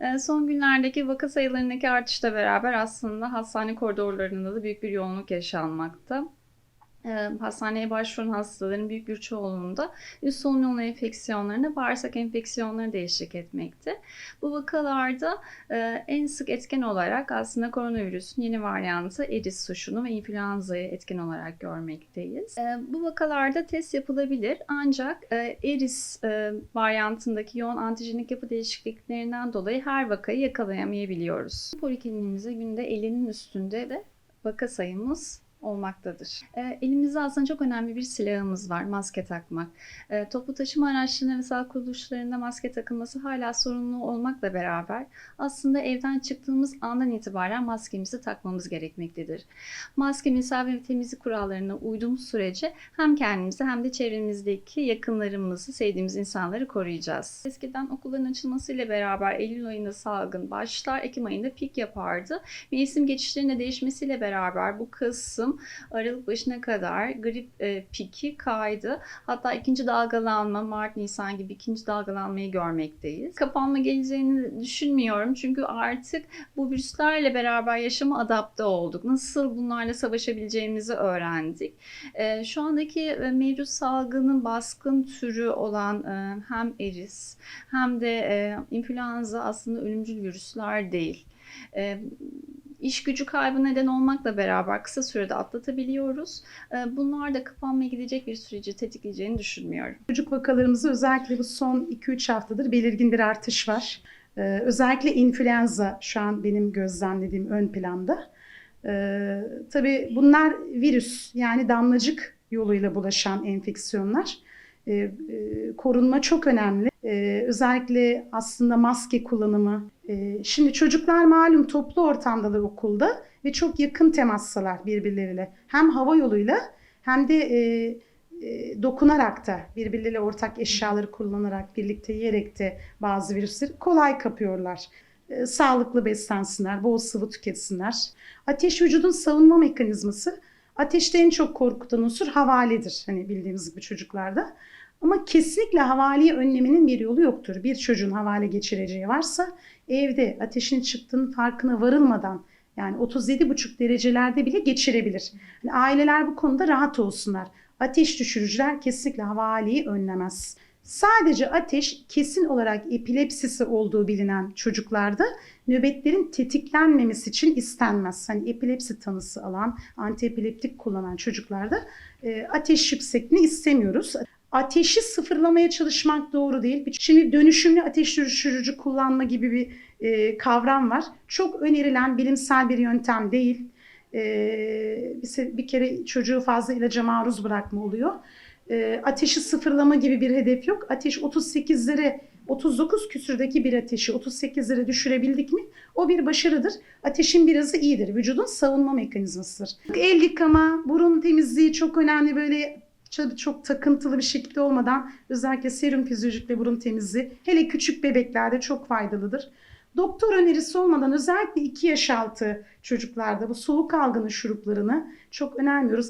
E, Son günlerdeki vaka sayılarındaki artışla beraber aslında hastane koridorlarında da büyük bir yoğunluk yaşanmakta. E, Hastaneye başvuran hastaların büyük bir çoğunluğunda üst solunum yolu enfeksiyonlarına, bağırsak enfeksiyonlarına da eşlik etmekte. Bu vakalarda e, en sık etken olarak aslında koronavirüsün yeni varyantı eris suşunu ve influenza'yı etken olarak görmekteyiz. E, Bu vakalarda test yapılabilir ancak e, eris e, varyantındaki yoğun antijenik yapı değişikliklerinden dolayı her vakayı yakalayamayabiliyoruz. Polikliniğimize günde 50'nin üstünde de vaka sayımız olmaktadır. E, elimizde aslında çok önemli bir silahımız var, maske takmak. E, toplu taşıma araçlarında ve sağlık kuruluşlarında maske takılması hala sorunlu olmakla beraber aslında evden çıktığımız andan itibaren maskemizi takmamız gerekmektedir. Maske, mesafe ve temizlik kurallarına uyduğumuz sürece hem kendimizi hem de çevremizdeki yakınlarımızı, sevdiğimiz insanları koruyacağız. Eskiden okulların açılmasıyla beraber Eylül ayında salgın başlar, Ekim ayında pik yapardı. Mevsim geçişlerinin de değişmesiyle beraber bu Kasım, Aralık başına kadar grip e, piki kaydı. Hatta ikinci dalgalanma, Mart, Nisan gibi ikinci dalgalanmayı görmekteyiz. Kapanma geleceğini düşünmüyorum çünkü artık bu virüslerle beraber yaşama adapte olduk. Nasıl bunlarla savaşabileceğimizi öğrendik. E, şu andaki e, mevcut salgının baskın türü olan e, hem eris hem de e, influenza aslında ölümcül virüsler değil. E, İş gücü kaybı neden olmakla beraber kısa sürede atlatabiliyoruz. E, Bunlar da kapanmaya gidecek bir süreci tetikleyeceğini düşünmüyorum. Çocuk vakalarımızda özellikle bu son 2-3 haftadır belirgin bir artış var. Ee, özellikle influenza şu an benim gözlemlediğim ön planda. Ee, tabii bunlar virüs yani damlacık yoluyla bulaşan enfeksiyonlar. Ee, e, korunma çok önemli. Ee, özellikle aslında maske kullanımı. Ee, şimdi çocuklar malum toplu ortamdalar okulda ve çok yakın temassalar birbirleriyle. Hem hava yoluyla hem de e, e, dokunarak da birbirleriyle ortak eşyaları kullanarak, birlikte yiyerek de bazı virüsleri kolay kapıyorlar. E, sağlıklı beslensinler, bol sıvı tüketsinler. Ateş vücudun savunma mekanizması. Ateşte en çok korkutan unsur havaledir. Hani bildiğimiz gibi çocuklarda. Ama kesinlikle havaleyi önlemenin bir yolu yoktur. Bir çocuğun havale geçireceği varsa evde ateşin çıktığının farkına varılmadan yani 37,5 derecelerde bile geçirebilir. Yani aileler bu konuda rahat olsunlar. Ateş düşürücüler kesinlikle havaleyi önlemez. Sadece ateş kesin olarak epilepsisi olduğu bilinen çocuklarda nöbetlerin tetiklenmemesi için istenmez. Hani epilepsi tanısı alan, antiepileptik kullanan çocuklarda e, ateş yüksekliğini istemiyoruz. Ateşi sıfırlamaya çalışmak doğru değil. Şimdi dönüşümlü ateş düşürücü kullanma gibi bir e, kavram var. Çok önerilen bilimsel bir yöntem değil. E, bir, bir kere çocuğu fazla ilaca maruz bırakma oluyor. E, ateşi sıfırlama gibi bir hedef yok. Ateş 38'lere 39 küsürdeki bir ateşi 38'lere düşürebildik mi o bir başarıdır. Ateşin birazı iyidir. Vücudun savunma mekanizmasıdır. El yıkama, burun temizliği çok önemli. Böyle çok, takıntılı bir şekilde olmadan özellikle serum fizyolojikle burun temizliği hele küçük bebeklerde çok faydalıdır. Doktor önerisi olmadan özellikle 2 yaş altı çocuklarda bu soğuk algını şuruplarını çok önermiyoruz.